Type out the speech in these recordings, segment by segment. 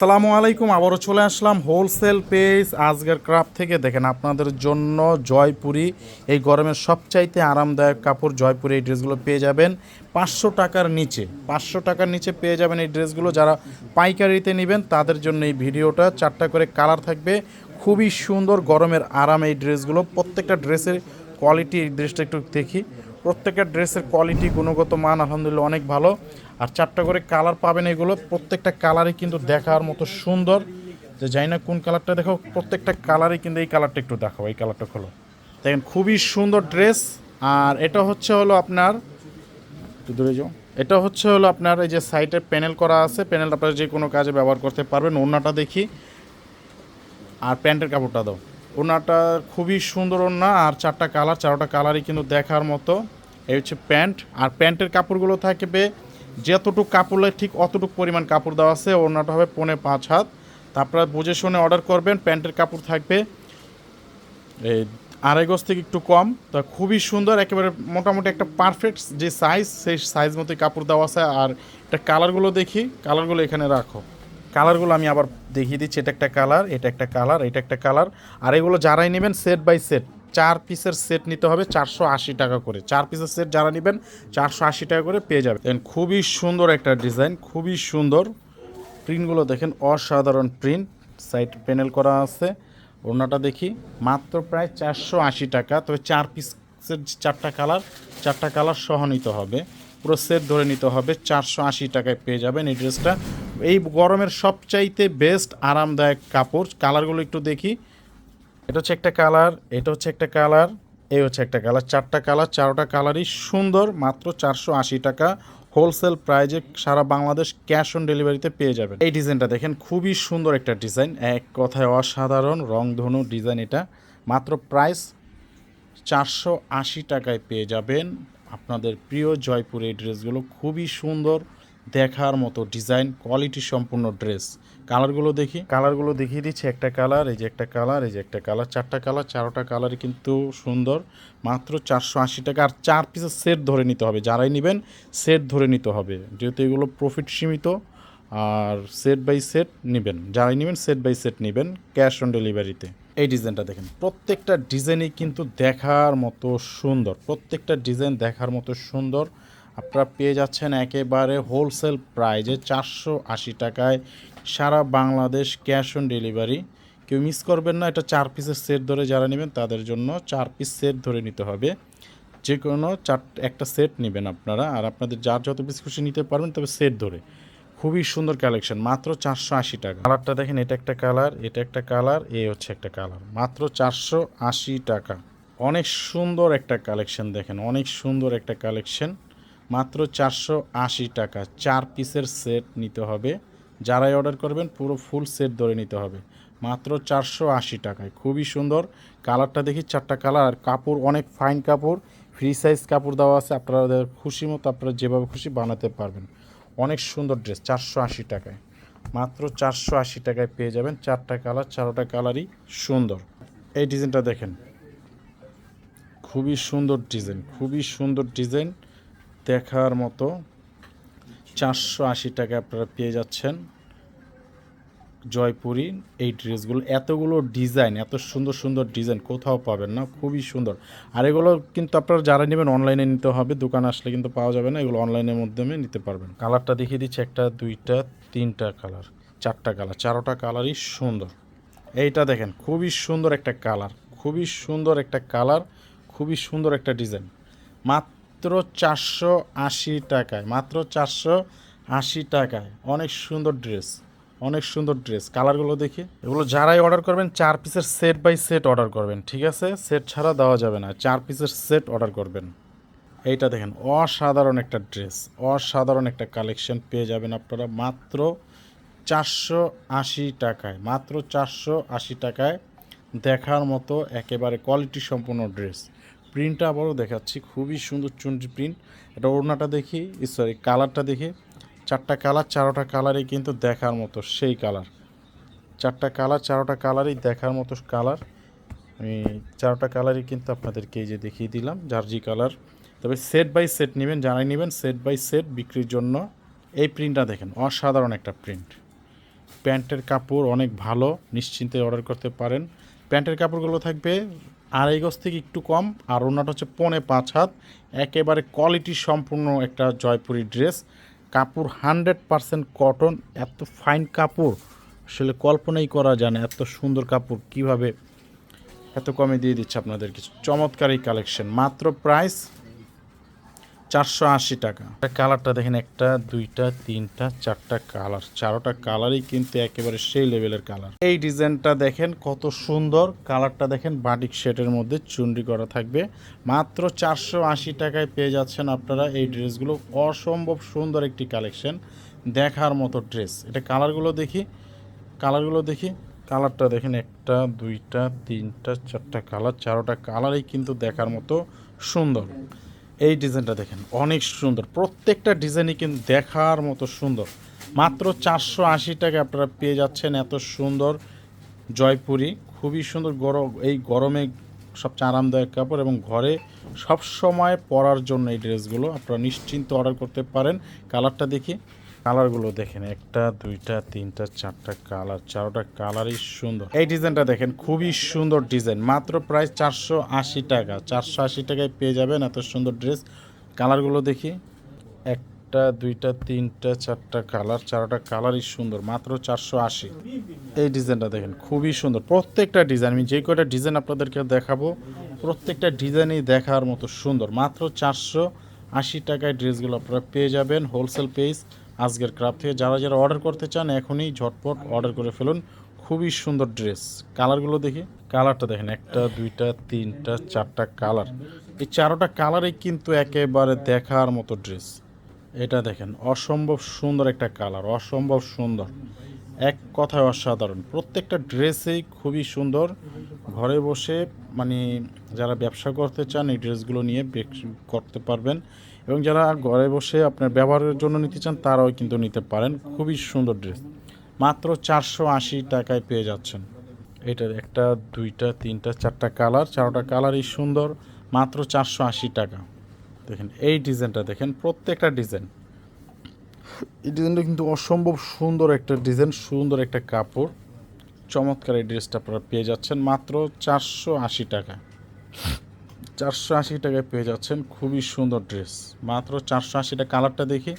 আসসালামু আলাইকুম, আবারও চলে আসলাম হোলসেল পেজ আজকের ক্রাফট থেকে। দেখেন আপনাদের জন্য জয়পুরি, এই গরমের সবচাইতে আরামদায়ক কাপড় জয়পুরি এই ড্রেসগুলো পেয়ে যাবেন পাঁচশো টাকার নিচে। পাঁচশো টাকার নিচে পেয়ে যাবেন এই ড্রেসগুলো। যারা পাইকারিতে নেবেন, তাদের জন্য এই ভিডিওটা। চারটা করে কালার থাকবে। খুবই সুন্দর গরমের আরাম এই ড্রেসগুলো। প্রত্যেকটা ড্রেসের কোয়ালিটি এই ড্রেসটা একটু দেখি। প্রত্যেকটা ড্রেসের কোয়ালিটি গুণগত মান আলহামদুলিল্লাহ অনেক ভালো। আর চারটা করে কালার পাবেন এগুলো, প্রত্যেকটা কালারই কিন্তু দেখার মতো সুন্দর। যে জানি না কোন কালারটা দেখো প্রত্যেকটা কালারই কিন্তু এই কালারটা একটু দেখাও, এই কালারটা খোলো। দেখেন, খুবই সুন্দর ড্রেস আর এটা হচ্ছে হলো আপনার দূরে যাও। এটা হচ্ছে হলো আপনার এই যে সাইডে প্যানেল করা আছে। প্যানেলটা আপনারা যে কোনো কাজে ব্যবহার করতে পারবেন। ওড়নাটা দেখি। আর প্যান্টের কাপড়টা দাও। ওনাটা খুবই সুন্দর ওনা আর চারটা কালার, চারটা কালারই কিন্তু দেখার মতো। এই হচ্ছে প্যান্ট, আর প্যান্টের কাপড়গুলো থাকবে, যতটুকু কাপড় লাগে ঠিক অতটুকু পরিমাণ কাপড় দেওয়া আছে ওনাটা হবে পৌনে পাঁচ হাত। তারপরে বুঝে শুনে অর্ডার করবেন, প্যান্টের কাপড় থাকবে। এই আড়াই গজ থেকে একটু কম, তা খুবই সুন্দর, একেবারে মোটামুটি একটা পারফেক্ট যে সাইজ সেই সাইজ মতোই কাপড় দেওয়া আছে, আর এটা কালারগুলো দেখি, কালারগুলো এখানে রাখো। কালারগুলো আমি আবার দেখিয়ে দিচ্ছি, এটা একটা কালার, এটা একটা কালার, এটা একটা কালার। আর এগুলো যারাই নেবেন সেট বাই সেট চার পিসের সেট নিতে হবে চারশো আশি টাকা করে। চার পিসের সেট যারা নেবেন চারশো আশি টাকা করে পেয়ে যাবেন। খুবই সুন্দর একটা ডিজাইন খুবই সুন্দর। প্রিন্টগুলো দেখেন, অসাধারণ প্রিন্ট সাইড প্যানেল করা আছে। ওড়নাটা দেখি, মাত্র প্রায় চারশো আশি টাকা। তবে চার পিসের চারটা কালার চারটা কালার সহ নিতে হবে। পুরো সেট ধরে নিতে হবে, চারশো আশি টাকায় পেয়ে যাবেন এই ড্রেসটা এই গরমের সবচাইতে বেস্ট আরামদায়ক কাপড় কালারগুলো একটু দেখি। এটা হচ্ছে একটা কালার এটা হচ্ছে একটা কালার এই হচ্ছে একটা কালার চারটা কালার চারোটা কালারই সুন্দর, মাত্র চারশো আশি টাকা। হোলসেল প্রাইজে সারা বাংলাদেশ ক্যাশ অন ডেলিভারিতে পেয়ে যাবেন। এই ডিজাইনটা দেখেন, খুবই সুন্দর একটা ডিজাইন এক কথায় অসাধারণ, রংধনু ডিজাইন এটা। মাত্র প্রাইস চারশো আশি টাকায় পেয়ে যাবেন। আপনাদের প্রিয় জয়পুর এই ড্রেসগুলো খুবই সুন্দর। দেখার মতো ডিজাইন, কোয়ালিটি সম্পূর্ণ ড্রেস। কালারগুলো দেখি। কালারগুলো দেখিয়ে দিচ্ছি, একটা কালার, এই যে একটা কালার, এই যে একটা কালার, চারটা কালার, চারোটা কালারই কিন্তু সুন্দর। মাত্র চারশো আশি টাকা। আর চার পিসের সেট ধরে নিতে হবে। যারাই নেবেন, সেট ধরে নিতে হবে। যেহেতু এগুলো প্রফিট সীমিত, আর সেট বাই সেট নেবেন। যারাই নেবেন, সেট বাই সেট নেবেন, ক্যাশ অন ডেলিভারিতে। এই ডিজাইনটা দেখেন। প্রত্যেকটা ডিজাইনই কিন্তু দেখার মতো সুন্দর। প্রত্যেকটা ডিজাইন দেখার মতো সুন্দর। আপনারা পেয়ে যাচ্ছেন একেবারে হোলসেল প্রাইজে চারশো আশি টাকায় সারা বাংলাদেশ ক্যাশ অন ডেলিভারি কেউ মিস করবেন না, এটা চার পিসের সেট ধরে যারা নেবেন তাদের জন্য চার পিস সেট ধরে নিতে হবে। যে কোনো চার, একটা সেট নেবেন আপনারা, আর আপনাদের যার যত পিস খুশি নিতে পারবেন তবে সেট ধরে। খুবই সুন্দর কালেকশন মাত্র চারশো আশি টাকা। কালারটা দেখেন, এটা একটা কালার এটা একটা কালার এ হচ্ছে একটা কালার মাত্র চারশো আশি টাকা। অনেক সুন্দর একটা কালেকশন দেখেন, অনেক সুন্দর একটা কালেকশন মাত্র চারশো আশি টাকা। চার পিসের সেট নিতে হবে। যারাই অর্ডার করবেন, পুরো ফুল সেট ধরে নিতে হবে। মাত্র চারশো আশি টাকায়। খুবই সুন্দর। কালারটা দেখি চারটা কালার। আর কাপড় অনেক ফাইন কাপড়। ফ্রি সাইজ কাপড় দেওয়া আছে। আপনাদের খুশি মতো আপনারা যেভাবে খুশি বানাতে পারবেন। অনেক সুন্দর ড্রেস, চারশো আশি টাকায়। মাত্র চারশো আশি টাকায় পেয়ে যাবেন চারটা কালার, চারোটা কালারই সুন্দর। এই ডিজাইনটা দেখেন। খুবই সুন্দর ডিজাইন, খুবই সুন্দর ডিজাইন। দেখার মতো চারশো আশি টাকা আপনারা পেয়ে যাচ্ছেন জয়পুরি এই ড্রেসগুলো। এতগুলো ডিজাইন, এত সুন্দর সুন্দর ডিজাইন কোথাও পাবেন না, খুবই সুন্দর। আর এগুলো কিন্তু আপনারা যারা নেবেন অনলাইনে নিতে হবে, দোকান আসলে কিন্তু পাওয়া যাবে না, এগুলো অনলাইনের মাধ্যমে নিতে পারবেন। কালারটা দেখিয়ে দিচ্ছি, একটা, দুইটা, তিনটা কালার, চারটা কালার, চারোটা কালারই সুন্দর। এইটা দেখেন, খুবই সুন্দর একটা কালার, খুবই সুন্দর একটা কালার, খুবই সুন্দর একটা ডিজাইন। মাত্র চারশো আশি টাকায়, মাত্র চারশো আশি টাকায়। অনেক সুন্দর ড্রেস, অনেক সুন্দর ড্রেস। কালারগুলো দেখি। এগুলো যারাই অর্ডার করবেন, চার পিসের সেট বাই সেট অর্ডার করবেন, ঠিক আছে? সেট ছাড়া দেওয়া যাবে না, চার পিসের সেট অর্ডার করবেন। এইটা দেখেন, অসাধারণ একটা ড্রেস, অসাধারণ একটা কালেকশন পেয়ে যাবেন আপনারা মাত্র চারশো আশি টাকায়, মাত্র চারশো আশি টাকায় দেখার মতো একেবারে কোয়ালিটি সম্পূর্ণ ড্রেস। প্রিন্টটা আবারও দেখাচ্ছি। খুবই সুন্দর চুনরি প্রিন্ট। এটা ওড়নাটা দেখি সরি কালারটা দেখি। চারটা কালার, চারোটা কালারই কিন্তু দেখার মতো সেই কালার। চারটা কালার, চারোটা কালারই দেখার মতো কালার। আমি চারোটা কালারই কিন্তু আপনাদেরকে এই যে দেখিয়ে দিলাম, জার্জি কালার। তবে সেট বাই সেট নেবেন জানাই নেবেন সেট বাই সেট বিক্রির জন্য এই প্রিন্টটা দেখেন, অসাধারণ একটা প্রিন্ট। প্যান্টের কাপড় অনেক ভালো, নিশ্চিন্তে অর্ডার করতে পারেন। প্যান্টের কাপড়গুলো থাকবে আড়াই গজ থেকে একটু কম, আর ওনাটা হচ্ছে পনে পাঁচ হাত। একেবারে কোয়ালিটি সম্পূর্ণ একটা জয়পুরি ড্রেস কাপড় হান্ড্রেড পারসেন্ট কটন এত ফাইন কাপড়। আসলে কল্পনাই করা যায় না এত সুন্দর কাপড় কীভাবে। এত কমে দিয়ে দিচ্ছে আপনাদের কিছু চমৎকার এই কালেকশন মাত্র প্রাইস চারশো আশি টাকা। কালারটা দেখেন একটা দুইটা তিনটা চারটা কালার। চারোটা কালারই কিন্তু একেবারে সেই লেভেলের কালার। এই ডিজাইনটা দেখেন কত সুন্দর। কালারটা দেখেন বাটিক শেটের মধ্যে চুন্ডি করা থাকবে। মাত্র চারশো আশি টাকায় পেয়ে যাচ্ছেন আপনারা এই ড্রেসগুলো। অসম্ভব সুন্দর একটি কালেকশন। দেখার মতো ড্রেস। এটা কালারগুলো দেখি কালারগুলো দেখি। কালারটা দেখেন একটা দুইটা তিনটা চারটা কালার। চারোটা কালারই কিন্তু দেখার মতো সুন্দর। এই ডিজাইনটা দেখেন, অনেক সুন্দর। প্রত্যেকটা ডিজাইনই কিন্তু দেখার মতো সুন্দর। মাত্র চারশো আশি টাকা আপনারা পেয়ে যাচ্ছেন এত সুন্দর জয়পুরি। খুবই সুন্দর গরম, এই গরমে সবচেয়ে আরামদায়ক কাপড় এবং ঘরে সব সময় পরার জন্য এই ড্রেসগুলো। আপনারা নিশ্চিন্ত অর্ডার করতে পারেন। কালারটা দেখি। কালারগুলো দেখেন, একটা, দুইটা, তিনটা, চারটা কালার, চারোটা কালারই সুন্দর। এই ডিজাইনটা দেখেন, খুবই সুন্দর ডিজাইন, মাত্র প্রায় চারশো আশি টাকা, চারশো আশি টাকায় পেয়ে যাবেন এত সুন্দর ড্রেস। কালারগুলো দেখি, একটা, দুইটা, তিনটা, চারটা কালার, চারোটা কালারই সুন্দর, মাত্র চারশো আশি। এই ডিজাইনটা দেখেন, খুবই সুন্দর, প্রত্যেকটা ডিজাইন, আমি যে কয়টা ডিজাইন আপনাদেরকে দেখাবো, প্রত্যেকটা ডিজাইনই দেখার মতো সুন্দর, মাত্র চারশো আশি টাকায় ড্রেসগুলো আপনারা পেয়ে যাবেন, হোলসেল পেজ আজকের ক্রাফট থেকে যারা যারা অর্ডার করতে চান, এখনই ঝটপট অর্ডার করে ফেলুন। খুবই সুন্দর ড্রেস। কালারগুলো দেখি। কালারটা দেখেন, একটা, দুইটা, তিনটা, চারটা কালার। এই চারোটা কালারই কিন্তু একেবারে দেখার মতো ড্রেস। এটা দেখেন, অসম্ভব সুন্দর একটা কালার, অসম্ভব সুন্দর। এক কথায় অসাধারণ। প্রত্যেকটা ড্রেসেই খুবই সুন্দর। ঘরে বসে মানে যারা ব্যবসা করতে চান, এই ড্রেসগুলো নিয়ে করতে পারবেন। এবং যারা ঘরে বসে আপনার ব্যবহারের জন্য নিতে চান, তারাও কিন্তু নিতে পারেন। খুবই সুন্দর ড্রেস। মাত্র চারশো আশি টাকায় পেয়ে যাচ্ছেন। এটা একটা, দুইটা, তিনটা, চারটা কালার। চারটা কালারই সুন্দর। মাত্র চারশো আশি টাকা। দেখেন, এই ডিজাইনটা দেখেন, প্রত্যেকটা ডিজাইন। এই ডিজাইনটা কিন্তু অসম্ভব সুন্দর একটা ডিজাইন, সুন্দর একটা কাপড়। চমৎকার এই ড্রেসটা আপনারা পেয়ে যাচ্ছেন, মাত্র চারশো আশি টাকা। চারশো আশি টাকায় পেয়ে যাচ্ছেন, খুবই সুন্দর ড্রেস। মাত্র চারশো আশিটা কালারটা দেখি।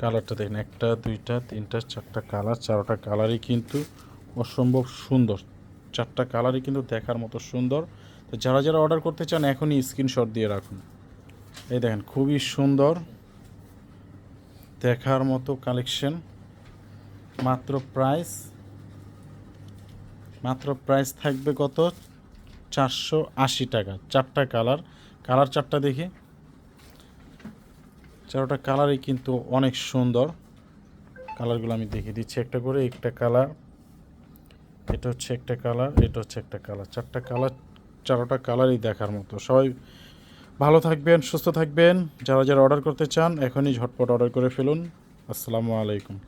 কালারটা দেখেন, একটা, দুইটা, তিনটা, চারটা কালার, চারোটা কালারই কিন্তু অসম্ভব সুন্দর। চারটা কালারই কিন্তু দেখার মতো সুন্দর। তো যারা যারা অর্ডার করতে চান, এখনই স্ক্রিনশট দিয়ে রাখুন। এই দেখেন, খুবই সুন্দর দেখার মতো কালেকশন মাত্র প্রাইস মাত্র প্রাইস থাকবে কত? চারশো আশি টাকা। চারটা কালার কালার চারটা দেখি। চারোটা কালারই কিন্তু অনেক সুন্দর। কালারগুলো আমি দেখিয়ে দিচ্ছি একটা করে। একটা কালার এটা হচ্ছে একটা কালার এটা হচ্ছে একটা কালার চারটা কালার চারোটা কালারই দেখার মতো। সবাই ভালো থাকবেন, সুস্থ থাকবেন। যারা যারা অর্ডার করতে চান, এখনই ঝটপট অর্ডার করে ফেলুন। আসসালামু আলাইকুম।